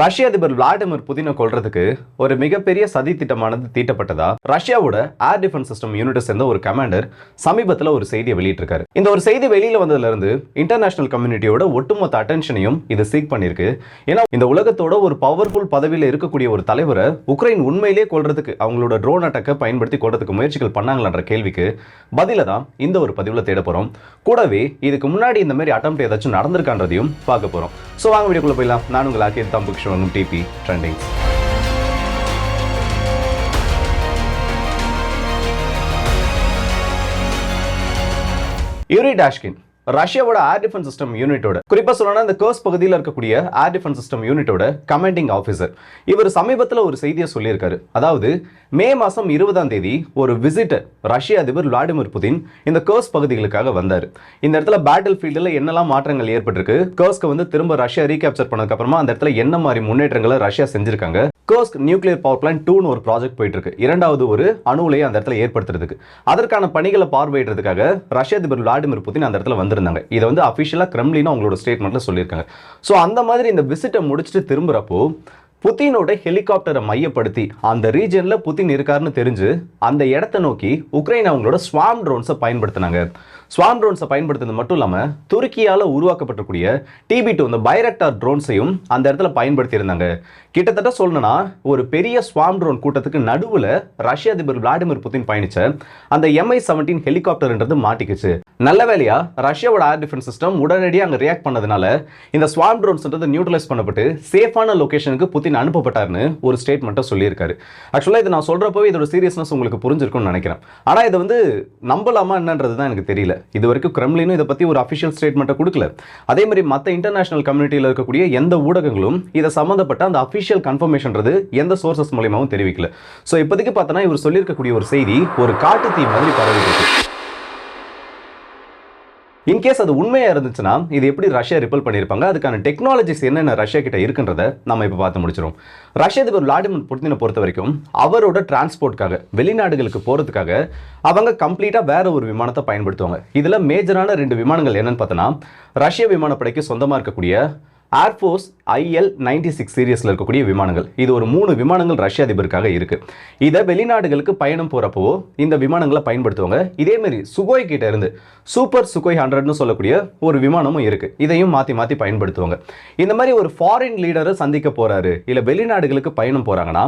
ரஷ்ய அதிபர் விளாடிமிர் புதினை கொள்றதுக்கு ஒரு மிகப்பெரிய சதி திட்டமானது தீட்டப்பட்டதா? ரஷ்யாவோட ஏர் டிஃபென்ஸ் சிஸ்டம் யூனிட்டை சேர்ந்த ஒரு கமாண்டர் சமீபத்தில் ஒரு செய்தியை வெளியிட்டிருக்காரு. இந்த ஒரு செய்தி வெளியில வந்ததுல இருந்து இன்டர்நேஷனல் கம்யூனிட்டியோட ஒட்டுமொத்த அட்டென்ஷனையும் இது சீக் பண்ணிருக்கு ஏன்னா இந்த உலகத்தோட ஒரு பவர்ஃபுல் பதவியில் இருக்கக்கூடிய ஒரு தலைவரை உக்ரைன் உண்மையிலேயே கொள்றதுக்கு அவங்களோட ட்ரோன் அட்டாக்கை பயன்படுத்தி கொள்றதுக்கு முயற்சிகள் பண்ணாங்களான்ற கேள்விக்கு பதில தான் இந்த ஒரு பதிவில் தேட போறோம். கூடவே இதுக்கு முன்னாடி இந்த மாதிரி அட்டம் ஏதாச்சும் நடந்திருக்கான்றதையும் பார்க்க போறோம். ஸோ வாங்க வீடியோக்குள்ள போயிடலாம். நான் உங்கள் ஆக்கிய ഷോനും T P trendings. Yuri Dashkin ரஷ்யாவோட ஏர் டிஃபென்ஸ் சிஸ்டம் யூனிட்டோட குறிப்பா சொல்லணும்னா இந்த கர்ஸ் பகுதியில் இருக்கக்கூடிய ஏர் டிஃபென்ஸ் சிஸ்டம் யூனிட்டோட கமாண்டிங் ஆஃபீஸர் இவர் சமீபத்தில் ஒரு செய்தியை சொல்லியிருக்காரு. அதாவது மே மாதம் இருபதாம் தேதி ஒரு விசிட்டர் ரஷ்ய அதிபர் விளாடிமிர் புதின் இந்த கர்ஸ் பகுதிகளுக்காக வந்தார். இந்த இடத்துல பேட்டில் ஃபீல்டில் என்னெல்லாம் மாற்றங்கள் ஏற்பட்டிருக்கு? கர்ஸ்க்கு வந்து திரும்ப ரஷ்யா ரீகேப்சர் பண்ணதுக்கு அப்புறமா அந்த இடத்துல என்ன மாதிரி முன்னேற்றங்களை ரஷ்யா செஞ்சிருக்காங்க? கோஸ்க் நியூக்ளியர் பவர் பிளான்ட் டூன்னு ஒரு ப்ராஜெக்ட் போயிட்டு இருக்கு இரண்டாவது ஒரு அணு உலையை அந்த இடத்துல ஏற்படுத்துறதுக்கு. அதற்கான பணிகளை பார்வையிடுறதுக்காக ரஷ்ய அதிபர் விளாடிமிர் புதின் அந்த இடத்துல வந்து வந்திருந்தாங்க இதை வந்து அஃபிஷியலாக கிரெம்லின்னு அவங்களோட ஸ்டேட்மெண்ட்டில் சொல்லியிருக்காங்க. ஸோ அந்த மாதிரி இந்த விசிட்டை முடிச்சுட்டு திரும்புறப்போ புத்தினோட ஹெலிகாப்டரை மையப்படுத்தி அந்த ரீஜன்ல புத்தின் இருக்காருன்னு தெரிஞ்சு அந்த இடத்த நோக்கி உக்ரைன் அவங்களோட ஸ்வாம் ட்ரோன்ஸை பயன்படுத்தினாங்க. ஸ்வாம் ட்ரோன்ஸை பயன்படுத்துறது மட்டும் இல்லாமல் துருக்கியால் உருவாக்கப்பட்டக்கூடிய டிபி டூ இந்த பைரக்டார் ட்ரோன்ஸையும் அந்த இடத்துல பயன்படுத்தியிருந்தாங்க. கிட்டத்தட்ட சொல்லணும்னா ஒரு பெரிய ஸ்வாம் ட்ரோன் கூட்டத்துக்கு நடுவில் ரஷ்ய அதிபர் விளாடிமிர் புதின் பயணிச்ச அந்த எம்ஐ செவன்டீன் ஹெலிகாப்டர்ன்றது மாட்டிக்கிச்சு. நல்ல வேலையா ரஷ்யாவோட ஏர் டிஃபென்ஸ் சிஸ்டம் உடனடியாக அங்கே ரியாக்ட் பண்ணதுனால இந்த ஸ்வாம் ட்ரோன்ஸ்ன்றது நியூட்ரலைஸ் பண்ணப்பட்டு சேஃபான லொகேஷனுக்கு புதின் அனுப்பப்பட்டார்னு ஒரு ஸ்டேட்மெண்ட்டை சொல்லியிருக்காரு. ஆக்சுவலாக இதை நான் சொல்கிறப்பவே இதோட சீரியஸ்னஸ் உங்களுக்கு புரிஞ்சிருக்கும்னு நினைக்கிறேன். ஆனால் இதை வந்து நம்பலாமா என்னன்றது தான் எனக்கு தெரியல. இது வரைக்கும் கிரெம்லினும் இதை பற்றி ஒரு அஃபிஷியல் ஸ்டேட்மெண்ட்டை கொடுக்கல. அதே மாதிரி மற்ற இன்டர்நேஷனல் கம்யூனிட்டியில் இருக்கக்கூடிய எந்த ஊடகங்களும் இதை சம்மந்தப்பட்ட அந்த அஃபிஷியல் கன்ஃபர்மேஷன்றது எந்த சோர்சஸ் மூலியமாவும் தெரிவிக்கல. ஸோ இப்போதைக்கு பார்த்தோன்னா இவர் சொல்லியிருக்கக்கூடிய ஒரு செய்தி ஒரு காட்டு தீ மாதிரி பரவிட்டு இருக்கு. இன்கேஸ் அது உண்மையாக இருந்துச்சுன்னா இது எப்படி ரஷ்யா ரிப்பல் பண்ணியிருப்பாங்க? அதுக்கான டெக்னாலஜிஸ் என்னென்ன ரஷ்யா கிட்ட இருக்குன்றத நம்ம இப்போ பார்த்து முடிச்சிடும் ரஷ்ய அதிபர் விளாடிமிர் புட்டினை பொறுத்த வரைக்கும் அவரோட டிரான்ஸ்போர்ட்காக வெளிநாடுகளுக்கு போகிறதுக்காக அவங்க கம்ப்ளீட்டாக வேற ஒரு விமானத்தை பயன்படுத்துவாங்க. இதில் மேஜரான ரெண்டு விமானங்கள் என்னன்னு பார்த்தோன்னா ரஷ்ய விமானப்படைக்கு சொந்தமாக இருக்கக்கூடிய air force IL ninety six சீரியஸில் இருக்கக்கூடிய விமானங்கள். இது ஒரு மூணு விமானங்கள் ரஷ்ய அதிபருக்காக இருக்கு. இதை வெளிநாடுகளுக்கு பயணம் போகிறப்போ இந்த விமானங்களை பயன்படுத்துவாங்க. இதேமாரி சுகோய் கிட்ட இருந்து சூப்பர் சுகோய் ஹண்ட்ரட்னு சொல்லக்கூடிய ஒரு விமானமும் இருக்கு. இதையும் மாற்றி மாற்றி பயன்படுத்துவாங்க. இந்த மாதிரி ஒரு ஃபாரின் லீடரை சந்திக்க போறாரு இல்லை வெளிநாடுகளுக்கு பயணம் போறாங்கன்னா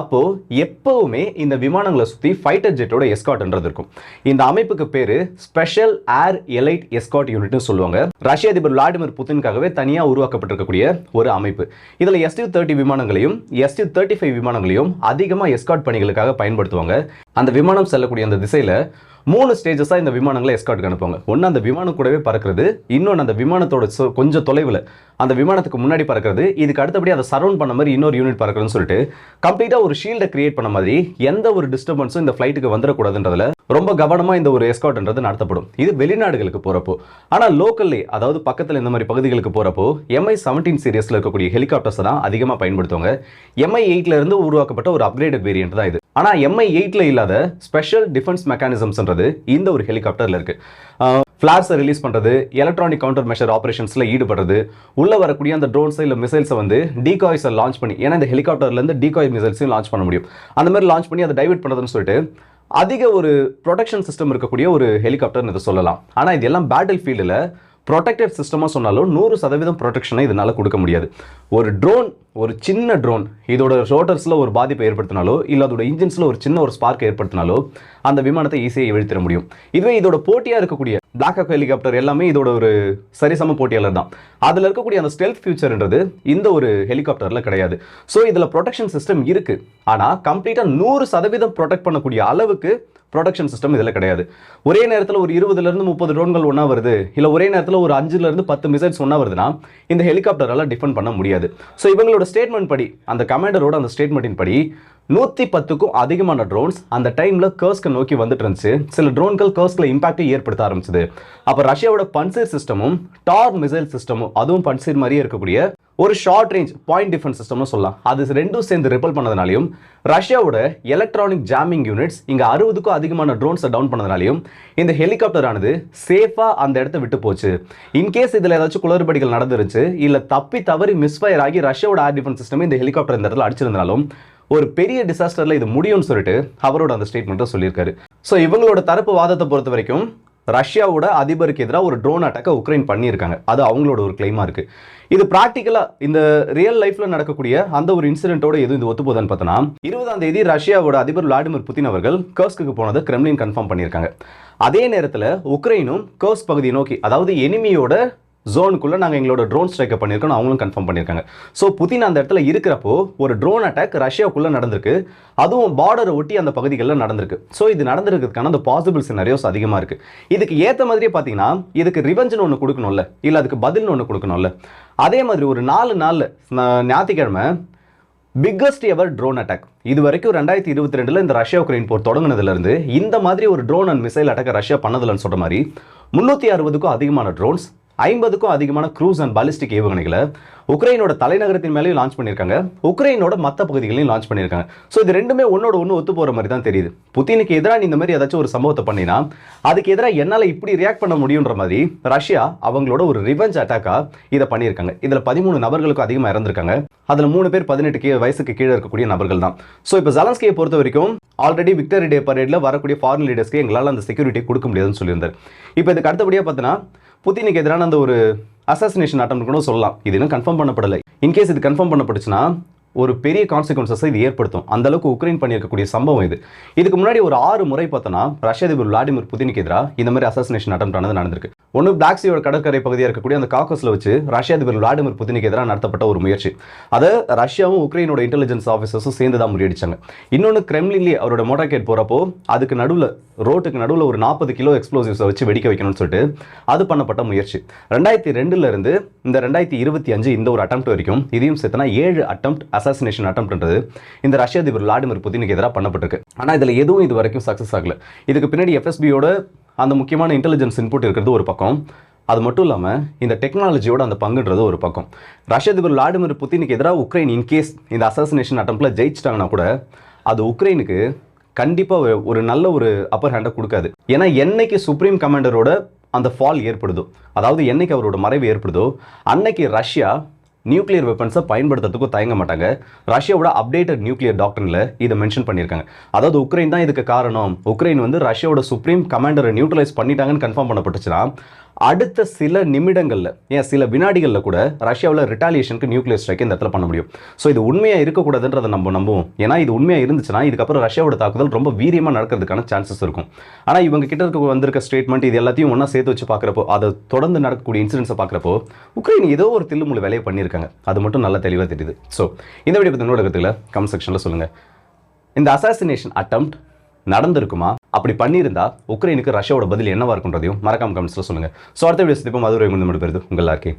அப்போ எப்போவுமே இந்த விமானங்களை சுற்றி ஃபைட்டர் ஜெட்டோட எஸ்காட்ன்றது இருக்கும். இந்த அமைப்புக்கு பேரு ஸ்பெஷல் ஏர் எலைட் எஸ்காட் யூனிட்னு சொல்லுவாங்க. ரஷ்ய அதிபர் விளாடிமிர் புத்தின்காகவே தனியாக கொடுக்கப்பட்டிருக்கக்கூடிய ஒரு அமைப்பு. இதில் எஸ்டியூ தேர்ட்டி விமானங்களையும் எஸ்டியூ தேர்ட்டி ஃபைவ் விமானங்களையும் அதிகமாக எஸ்காட் பணிகளுக்காக பயன்படுத்துவாங்க. அந்த விமானம் செல்லக்கூடிய அந்த திசையில் மூணு ஸ்டேஜஸாக இந்த விமானங்களை எஸ்கார்ட்டுக்கு அனுப்புவாங்க. ஒன்று அந்த விமானம் கூடவே பறக்கிறது இன்னொன்று அந்த விமானத்தோட சொ- கொஞ்சம் தொலைவில் அந்த விமானத்துக்கு முன்னாடி பறக்கிறது இதுக்கு அடுத்தபடி அதை சரௌண்ட் பண்ண மாதிரி இன்னொரு யூனிட் பறக்கிறதுன்னு சொல்லிட்டு கம்ப்ளீட்டாக ஒரு ஷீல்டை கிரியேட் பண்ண மாதிரி எந்த ஒரு டிஸ்டர்பன்ஸும் இந்த ஃப்ளைட்டுக்கு வந்துடக்கூடாதுன்றதுல ரொம்ப கவனமாக இந்த ஒரு எஸ்கார்ட்ன்றது நடத்தப்படும். இது வெளிநாடுகளுக்கு போகிறப்போ ஆனால் லோக்கல்லே அதாவது பக்கத்தில் இந்த மாதிரி பகுதிகளுக்கு போகிறப்போ எம்ஐ செவன்டீன் சீரியஸில் இருக்கக்கூடிய ஹெலிகாப்டர்ஸ் தான் அதிகமாக பயன்படுத்துவாங்க. எம்ஐ எயிட்ல இருந்து உருவாக்கப்பட்ட ஒரு அப்கிரேடட் வேரியன்ட் தான் இது. ஆனால் எம்ஐ எயிட்டில் இல்லாத ஸ்பெஷல் டிஃபென்ஸ் மெக்கானிசம்ஸ்ன்றது இந்த ஒரு ஹெலிகாப்டரில் இருக்குது ஃப்ளாஷை ரிலீஸ் பண்ணுறது எலக்ட்ரானிக் கவுண்டர் மெஷர் ஆப்ரேஷன்ஸில் ஈடுபடுறது உள்ளே வரக்கூடிய அந்த ட்ரோன்ஸை இல்லை மிசைல்ஸை வந்து டிகாய்ஸை லான்ச் பண்ணி ஏன்னா இந்த ஹெலிகாப்டர்லேருந்து டிகாய் மிசைல்ஸையும் லான்ச் பண்ண முடியும். அந்த மாதிரி லான்ச் பண்ணி அதை டைவெர்ட் பண்ணுறதுன்னு சொல்லிட்டு அதிக ஒரு ப்ரொடெக்ஷன் சிஸ்டம் இருக்கக்கூடிய ஒரு ஹெலிகாப்டர்னு இதை சொல்லலாம். ஆனால் இது எல்லாம் பேட்டில் ஃபீல்டில் ப்ரொடெக்டட் சிஸ்டமாக சொன்னாலும் நூறு சதவீதம் ப்ரொடெக்ஷனை இதனால் கொடுக்க முடியாது. ஒரு ட்ரோன் ஒரு சின்ன ட்ரோன் இதோட ரோட்டர்ஸில் ஒரு பாதிப்பை ஏற்படுத்தினாலோ இல்லை அதோட இன்ஜின்ஸில் ஒரு சின்ன ஒரு ஸ்பார்க் ஏற்படுத்தினாலோ அந்த விமானத்தை ஈஸியாக எழுத்திட முடியும். இதுவே இதோட போட்டியாக இருக்கக்கூடிய பிளாக் ஹாக் ஹெலிகாப்டர் எல்லாமே இதோட ஒரு சரிசம போட்டியாளர் தான். அதில் இருக்கக்கூடிய அந்த ஸ்டெல்த் ஃபியூச்சர்ன்றது இந்த ஒரு ஹெலிகாப்டரில் கிடையாது. ஸோ இதில் ப்ரொடெக்ஷன் சிஸ்டம் இருக்குது ஆனால் கம்ப்ளீட்டாக நூறு சதவீதம் ப்ரொடெக்ட் பண்ணக்கூடிய அளவுக்கு ப்ரொடக்ஷன் சிஸ்டம் இதில் கிடையாது. ஒரே நேரத்தில் ஒரு இருபதுலேருந்து முப்பது ட்ரோன்கள் ஒன்றா வருது. இல்லை ஒரே நேரத்தில் ஒரு அஞ்சுலேருந்து பத்து மிசைல்ஸ் ஒன்றா வருதுன்னா இந்த ஹெலிகாப்டரால் டிஃபெண்ட் பண்ண முடியாது. ஸோ இவங்களோட ஸ்டேட்மெண்ட் படி அந்த கமாண்டரோட அந்த ஸ்டேட்மெண்ட்டின் படி நூற்றி பத்துக்கும் அதிகமான ட்ரோன்ஸ் அந்த டைமில் கர்ஸ்க்கு நோக்கி வந்துட்டு இருந்துச்சு. சில ட்ரோன்கள் கர்ஸ்கில் இம்பாக்டை ஏற்படுத்த ஆரம்பிச்சது. அப்போ ரஷ்யாவோட பன்சீர் சிஸ்டமும் டார் மிசைல் சிஸ்டமும் அதுவும் பன்சீர் மாதிரியே இருக்கக்கூடிய ஒரு ஷார்ட் ரேஞ்ச் பாயிண்ட் டிஃபென்ஸ் சிஸ்டம்னு சொல்லலாம். அது ரெண்டும் சேர்ந்து ரிப்பல் பண்ணதுனாலையும் ரஷ்யாவோட எலக்ட்ரானிக் ஜாமிங் யூனிட்ஸ் இங்கே அறுபதுக்கும் அதிகமான ட்ரோன்ஸை டவுன் பண்ணதுனாலையும் இந்த ஹெலிகாப்டர் ஆனது சேஃபாக அந்த இடத்த விட்டு போச்சு. இன்கேஸ் இதில் ஏதாச்சும் குளறுபடிகள் நடந்துருச்சு இல்லை தப்பி தவறி மிஸ்ஃபயர் ஆகி ரஷ்யாவோட ஏர் டிஃபென்ஸ் சிஸ்டமே இந்த ஹெலிகாப்டர் இந்த இடத்துல அடிச்சிருந்தாலும் ஒரு பெரிய டிசாஸ்டரில் இது முடியும்னு சொல்லிட்டு அவரோட அந்த ஸ்டேட்மெண்ட்டை சொல்லியிருக்காரு. ஸோ இவங்களோட தரப்பு வாதத்தை பொறுத்த வரைக்கும் ரஷ்யாவோட அதிபருக்கு எதிராக ஒரு ட்ரோன் அட்டாக்கை உக்ரைன் பண்ணியிருக்காங்க. அது அவங்களோட ஒரு கிளைமாக இருக்குது இது ப்ராக்டிக்கலாக இந்த ரியல் லைஃப்பில் நடக்கக்கூடிய அந்த ஒரு இன்சிடென்ட்டோட எதுவும் இது ஒத்து போதான்னு பார்த்தோன்னா இருபதாம் தேதி ரஷ்யாவோட அதிபர் விளாடிமிர் புதின் அவர்கள் கர்ஸ்க்கு போனதை கிரெம்லின் கன்ஃபார்ம் பண்ணியிருக்காங்க. அதே நேரத்தில் உக்ரைனும் கர்ஸ் பகுதியை நோக்கி அதாவது எனிமியோட ஜோனுக்குள்ளே நாங்கள் எங்களோட ட்ரோன் ஸ்ட்ரைக்கை பண்ணியிருக்கோம் அவங்களும் கன்ஃபார்ம் பண்ணியிருக்காங்க. ஸோ புதின் அந்த இடத்துல இருக்கிறப்போ ஒரு ட்ரோன் அட்டாக் ரஷ்யாவுக்குள்ளே நடந்திருக்கு. அதுவும் பார்டரை ஒட்டி அந்த பகுதிகளில் நடந்திருக்கு. ஸோ இது நடந்திருக்கிறதுக்கான அந்த பாசிபிள் சினரியோஸ் அதிகமாக இருக்குது இதுக்கு ஏற்ற மாதிரியே பார்த்தீங்கன்னா இதுக்கு ரிவெஞ்சுன்னு ஒன்று கொடுக்கணும்ல. இல்லை அதுக்கு பதில்னு ஒன்று கொடுக்கணும்ல. அதே மாதிரி ஒரு நாலு நாள் ஞாயிற்றுக்கிழமை பிக்கஸ்ட் எவர் ட்ரோன் அட்டாக் இது வரைக்கும் ரெண்டாயிரத்தி இருபத்தி ரெண்டில் இந்த ரஷ்யா உக்ரைன் போர் தொடங்கினதுலேருந்து இந்த மாதிரி ஒரு drone and missile attack Russia பண்ணதில்லன்னு சொல்கிற மாதிரி முந்நூற்றி அறுபதுக்கும் அதிகமான ட்ரோன்ஸ் ஐம்பதுக்கும் அதிகமான க்ரூஸ் அண்ட் பாலிஸ்டிக் ஏவுகணைகளை உக்ரைனோட தலைநகரத்தின் மேலேயும் லான்ச் பண்ணியிருக்காங்க. உக்ரைனோட மற்ற பகுதிகளையும் லான்ச் பண்ணியிருக்காங்க. ஸோ இது ரெண்டுமே ஒன்னோட ஒன்று ஒத்து போகிற மாதிரி தான் தெரியுது. புத்தினுக்கு எதிராக நீ இந்த மாதிரி ஏதாச்சும் ஒரு சம்பவத்தை பண்ணினா அதுக்கு எதிராக என்னால் இப்படி ரியாக்ட் பண்ண முடியுன்ற மாதிரி ரஷ்யா அவங்களோட ஒரு ரிவெஞ்ச் அட்டாக்காக இதை பண்ணியிருக்காங்க. இதில் பதிமூணு நபர்களுக்கும் அதிகமாக இறந்துருக்காங்க. அதில் மூணு பேர் பதினெட்டு வயசுக்கு கீழே இருக்கக்கூடிய நபர்கள் தான். ஸோ இப்போ ஜலன்ஸ்கியை பொறுத்த வரைக்கும் ஆல்ரெடி விக்டரி டே பரேடில் வரக்கூடிய ஃபாரின் லீடர்ஸ்க்கு எங்களால் அந்த செக்யூரிட்டி கொடுக்க முடியாதுன்னு சொல்லியிருந்தார். இப்போ இதுக்கு அடுத்தபடியாக பார்த்தீங்கன்னா புத்தினுக்கு எதிரான அந்த ஒரு அசாசினேஷன் அட்டம் இருக்கணும் சொல்லலாம். இது இன்னும் கன்ஃபார்ம் பண்ணப்படலை. இன்கேஸ் இது கன்ஃபார்ம் பண்ணப்பட்டுச்சுன்னா ஒரு பெரிய கான்சிக்வன்சஸை இது ஏற்படுத்தும். அந்த அளவுக்கு உக்ரைன் பண்ணியிருக்கக்கூடிய சம்பவம் இது. இதுக்கு முன்னாடி ஒரு ஆறு முறை பார்த்தோன்னா ரஷ்ய அதிபர் விளாடிமிர் புதினுக்கு எதிராக இந்த மாதிரி அசாசினேஷன் அட்டம் ஆனது நடந்திருக்கு. ஒன்று பிளாக் சீயோட கடற்கரை பகுதியாக இருக்கக்கூடிய அந்த காக்கஸில் வச்சு ரஷ்ய அதிபர் விளாடிமிர் புதினுக்கு எதிராக நடத்தப்பட்ட ஒரு முயற்சி. அதை ரஷ்யாவும் உக்ரைனோட இன்டெலிஜென்ஸ் ஆஃபீஸர்ஸும் சேர்ந்து தான் முறியடிச்சாங்க. இன்னொன்று கிரெம்லின்லேயே அவரோட மோட்டார் போகிறப்போ அதுக்கு நடுவில் ரோட்டுக்கு நடுவில் ஒரு நாற்பது கிலோ எக்ஸ்ப்ளோசிவ்ஸை வச்சு வெடிக்க வைக்கணும்னு சொல்லிட்டு அது பண்ணப்பட்ட முயற்சி. ரெண்டாயிரத்தி ரெண்டுல இருந்து இந்த ரெண்டாயிரத்தி இருபத்தி அஞ்சு இந்த ஒரு அட்டம் வரைக்கும் இதையும் சேர்த்தனா ஏழு அட்டம் அசாசினேஷன் அட்டம்ப்ட்ன்றது இந்த ரஷ்ய அதிபர் விளாடிமிர் புதினுக்கு எதிராக பண்ணப்பட்டிருக்கு. ஆனால் இதில் எதுவும் இது வரைக்கும் சக்ஸஸ் ஆகல. இதுக்கு பின்னாடி எஃப்எஸ்பியோட அந்த முக்கியமான இன்டெலிஜென்ஸ் இன்புட் இருக்கிறது ஒரு பக்கம். அது மட்டும் இல்லாமல் இந்த டெக்னாலஜியோட அந்த பங்குன்றது ஒரு பக்கம். ரஷ்ய அதிபர் விளாடிமிர் புத்தினுக்கு எதிராக உக்ரைன் இன்கேஸ் இந்த அசாசினேஷன் அட்டம்ப்ட்ல ஜெயிச்சிட்டாங்கன்னா கூட அது உக்ரைனுக்கு கண்டிப்பாக ஒரு நல்ல ஒரு அப்பர் ஹேண்டை கொடுக்காது. ஏன்னா என்னைக்கு சுப்ரீம் கமாண்டரோட அந்த ஃபால் ஏற்படுதோ அதாவது என்னைக்கு அவரோட மறைவு ஏற்படுதோ அன்னைக்கு ரஷ்யா நியூக்ளியர் வெப்பன்ஸை பயன்படுத்துறதுக்கும் தயங்க மாட்டாங்க. ரஷ்யாவோட அப்டேட்டட் நியூக்ளியர் டாக்டரில் இதை மென்ஷன் பண்ணியிருக்காங்க. அதாவது உக்ரைன் தான் இதுக்கு காரணம். உக்ரைன் வந்து ரஷ்யாவோட சுப்ரீம் கமாண்டரை நியூட்ரலைஸ் பண்ணிட்டாங்கன்னு கன்ஃபார்ம் பண்ணப்பட்டுச்சுன்னா அடுத்த சில நிமிடங்களில் ஏன் சில வினாடிகளில் கூட ரஷ்யாவில் ரிட்டாலியேஷனுக்கு நியூக்ளியர் ஸ்ட்ரைக் இந்த இடத்துல பண்ண முடியும். ஸோ இது உண்மையாக இருக்கக்கூடாதுன்றதை நம்ம நம்புவோம். ஏன்னா இது உண்மையாக இருந்துச்சுன்னா இதுக்கப்புறம் ரஷ்யாவோட தாக்குதல் ரொம்ப வீரியமாக நடக்கிறதுக்கான சான்சஸ் இருக்கும். ஆனால் இவங்க கிட்ட இருக்க வந்திருக்க ஸ்டேட்மெண்ட் இது எல்லாத்தையும் ஒன்றா சேர்த்து வச்சு பார்க்குறப்போ அதை தொடர்ந்து நடக்கக்கூடிய இன்சிடென்ட்ஸை பார்க்குறப்போ உக்ரைன் ஏதோ ஒரு தில்லுமுள்ளு வேலையை பண்ணியிருக்காங்க. அது மட்டும் நல்லா தெளிவாக தெரியுது. ஸோ இந்த வீடியோ பற்றி என்னோட கமெண்ட் செக்ஷனில் சொல்லுங்கள் இந்த அசாசினேஷன் அட்டம்ப்ட் நடந்திருக்குமா? அப்படி பண்ணியிருந்தா உக்ரைனுக்கு ரஷ்யாவோட பதில் என்னவா இருக்குன்றதையும் மறக்காம கமெண்ட்ஸில் சொல்லுங்கள் ஸோ அடுத்த வீடியோ சந்திப்போம். மதுரை ஒரு பெறுது உங்கள் எல்லாருக்கே